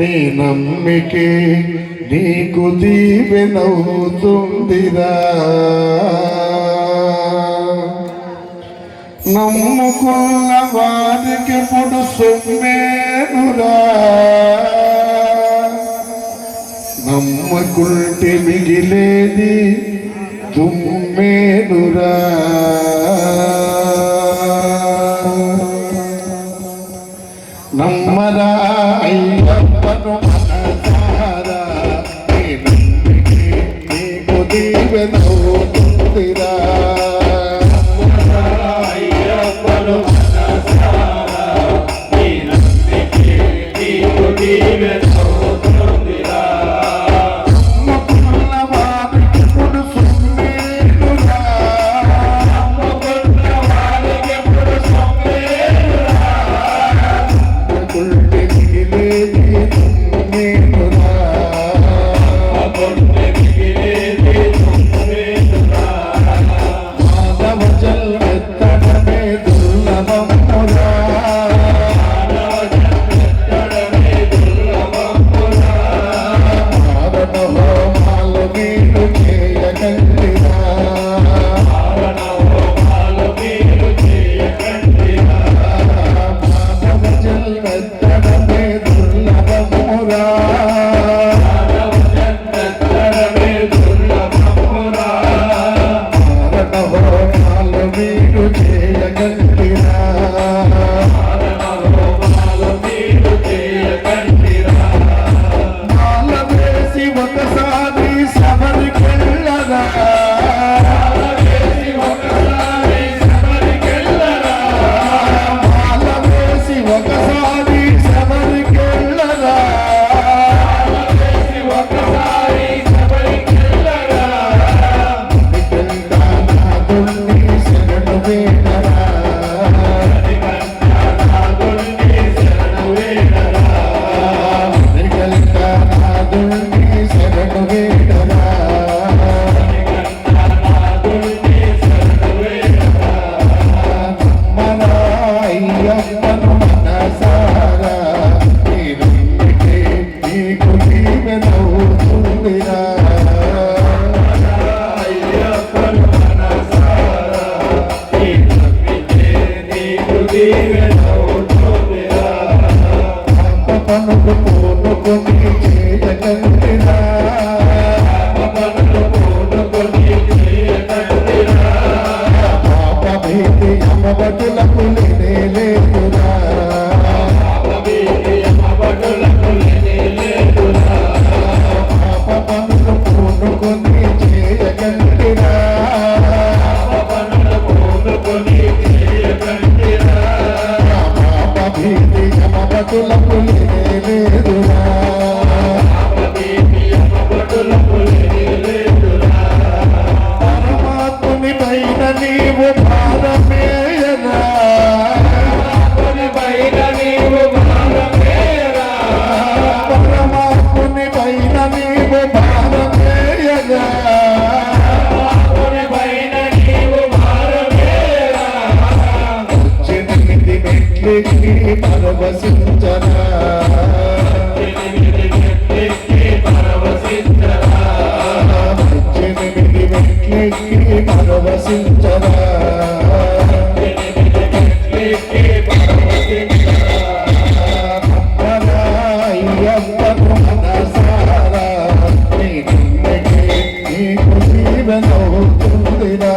నీ నమ్మికే నీకు దీవెనవుతుందిరా నమ్ముకున్న వారికి పుడు సొమ్మేనురా నమ్మకుంటే మిగిలేది తుమ్మేనురా నమ్మరా అయ్య నవ్వుకుందిరా Amen. నీకు జీవనవుతుందిరా అయ్యప్పను మనసారా నీకు జీవనవు పాపభీతి జమ పటులకు పరవశించరా పద్దెనిమిది మెట్లెక్కి పరవశించరా జీవనవుతుందిరా